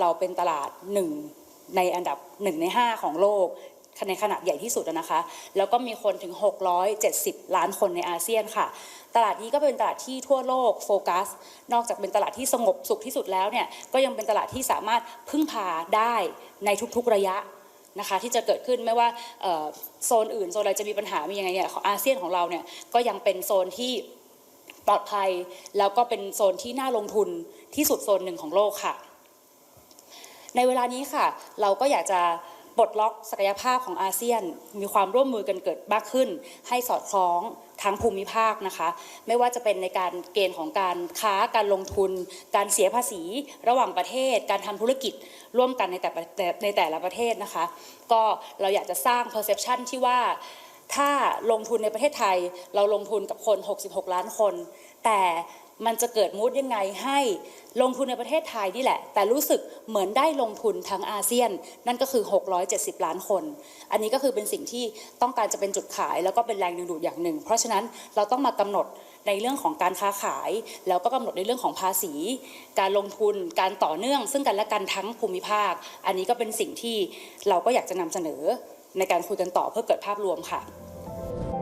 เราเป็นตลาดหนึ่งในอันดับหนึ่งในห้าของโลกในขนาดใหญ่ที่สุดนะคะ แล้วก็มีคนถึง 670 ล้านคนในอาเซียนค่ะ ตลาดนี้ก็เป็นตลาดที่ทั่วโลกโฟกัส นอกจากเป็นตลาดที่สงบสุขที่สุดแล้วเนี่ย ก็ยังเป็นตลาดที่สามารถพึ่งพาได้ในทุกๆระยะนะคะที่จะเกิดขึ้นไม่ว่าโซนอื่นโซนอะไรจะมีปัญหามียังไงเนี่ยของอาเซียนของเราเนี่ยก็ยังเป็นโซนที่ปลอดภัย แล้วก็เป็นโซนที่น่าลงทุนที่สุดโซนหนึ่งของโลกค่ะ ในเวลานี้ค่ะ เราก็อยากจะปลดล็อกศักยภาพของอาเซียน มีความร่วมมือกันเกิดมากขึ้น ให้สอดคล้องทั้งภูมิภาคนะคะ ไม่ว่าจะเป็นในการเกณฑ์ของการค้าการลงทุน การเสียภาษีระหว่างประเทศ การทำธุรกิจร่วมกันในแต่แต่ในแต่ละประเทศนะคะ ก็เราอยากจะสร้าง perception ที่ว่าถ้าลงทุนในประเทศไทย เราลงทุนกับคน 66 ล้านคน แต่ มันจะเกิดมูดยังไงให้ลงทุนในประเทศไทยนี่แหละ แต่รู้สึกเหมือนได้ลงทุนทั้งอาเซียน นั่นก็คือ 670 ล้านคน อันนี้ก็คือเป็นสิ่งที่ต้องการจะเป็นจุดขาย แล้วก็เป็นแรงดึงดูดอย่างหนึ่ง เพราะฉะนั้นเราต้องมากำหนดในเรื่องของการค้าขาย แล้วก็กำหนดในเรื่องของภาษี การลงทุนการต่อเนื่อง ซึ่งกันและกันทั้งภูมิภาค อันนี้ก็เป็นสิ่งที่เราก็อยากจะนำเสนอในการคุยกันต่อเพื่อเกิดภาพรวมค่ะ